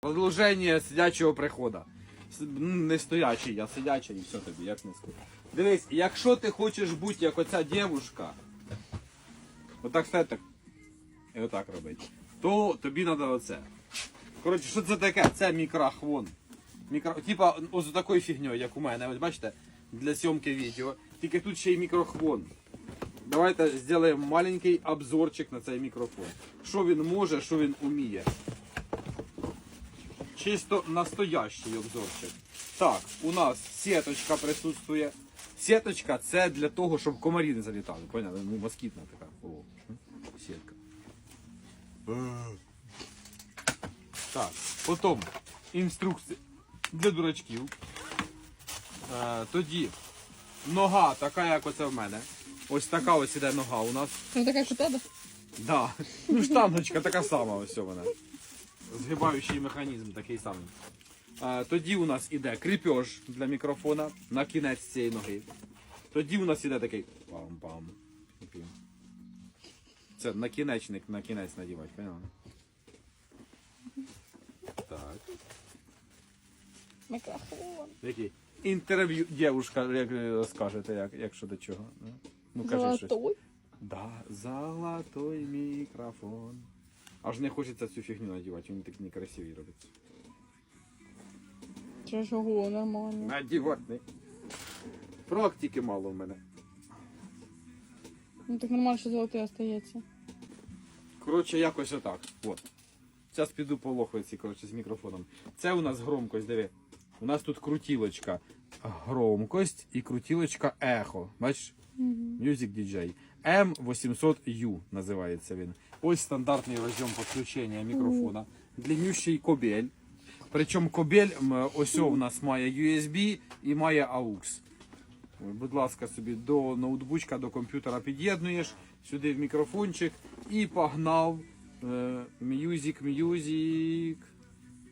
Продовження сидячого приходу. Ну, Не стоячий, а сидячий і все тобі, як не скажу. Дивись, якщо ти хочеш бути як оця дівушка, отак стати так, і отак робити, то тобі треба оце. Коротше, що це таке? Це мікрохвон. Мікро... Типа з такою фігньою, як у мене, ось бачите, для зйомки відео. Тільки тут ще й мікрохвон. Давайте зробимо маленький обзорчик на цей мікрофон. Що він може, що він вміє. Чисто настоящий обзорчик. Так, у нас сіточка присутствує. Сіточка це для того, щоб комарі не залітали. Поняли? Ну, москітна така. О, сітка. Так, потім інструкція для дурачків. Е, тоді нога, така як оце в мене. Ось така ось іде нога у нас. Ну така як у тебе? Да. Ну, штангочка така сама ось вона. Згибаючий механізм такий самий. Тоді у нас іде кріпеж для мікрофона на кінець цієї ноги. Тоді у нас іде такий пам-пам. Це накінечник на кінець надівати, поняла? Так. Мікрофон. Який? Інтерв'ю дівушка, як е, скажете, як, якщо до чого. Ну, Ну, кажи щось. Да, золотой мікрофон. Аж не хочеться цю фігню надівати, він так некрасивий робиться. Чи ж ого, нормально. Надівати. Практики мало в мене. Ну так нормально, що золотий остається. Коротше, якось отак. От. Зараз піду по лохвиці, коротше, з мікрофоном. Це у нас громкость, диви. У нас тут крутілочка громкость і крутілочка ехо. Бачиш? Music DJ. M800U називається він. Ось стандартний розйом підключення мікрофона. Длиннющий кобель. Причому кобель ось у нас має USB і має AUX. Будь ласка, собі до ноутбучка, до комп'ютера під'єднуєш, сюди в мікрофончик і погнав. Е, Music, music.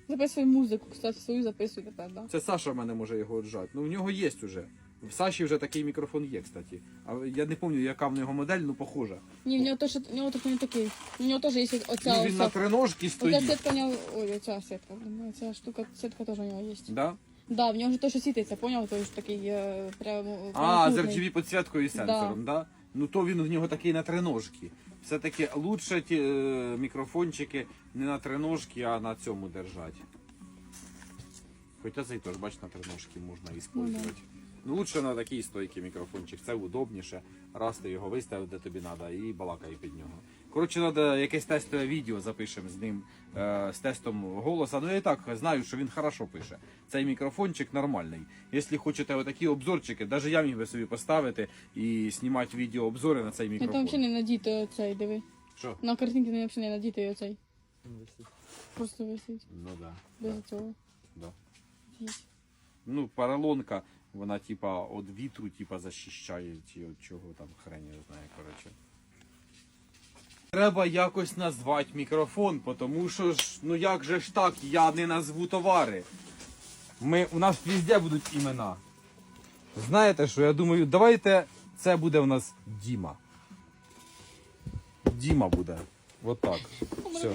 Записуй музику, кстати, свою записуй тепер, да? Це Саша в мене може його отжати. Ну в нього є вже. В Саші вже такий мікрофон є, кстати. А я не пам'ятаю, яка в нього модель, ну похожа. Ні, в нього теж, в нього так не такий. У нього теж є оця, Ну, він на оця, треножці оця стоїть. сітка у нього, ой, оця сітка, оця штука, сітка теж у нього є. Да? Да, в нього ж теж світиться, поняв? Той ж такий е, прямо. А, з прямокутний. RGB підсвіткою і сенсором, да. Ну то він в нього такий на треножці. Все-таки лучше ті е, мікрофончики не на треножці, а на цьому держати. Хоча цей теж, бач, на треножці можна використовувати. Ну, лучше на такий стойкий мікрофончик, це удобніше. Раз ти його виставив, де тобі треба, і балакай під нього. Коротше, треба якесь тестове відео запишемо з ним, е, з тестом голоса. Ну я і так знаю, що він хорошо пише. Цей мікрофончик нормальний. Якщо хочете отакі обзорчики, навіть я міг би собі поставити і знімати відео обзори на цей мікрофон. там взагалі не надіти оцей, диви. Що? На картинці не взагалі не надіти оцей. Просто висить. Ну да. Без да, цього. да. Є. Ну, поролонка, вона типа від вітру типа захищає, чи від чого там хрень не знає, коротше. Треба якось назвати мікрофон, тому що ж, ну як же ж так, я не назву товари. Ми, у нас везде будуть імена. Знаєте що, я думаю, давайте це буде у нас Діма. Діма буде. Вот так. Все.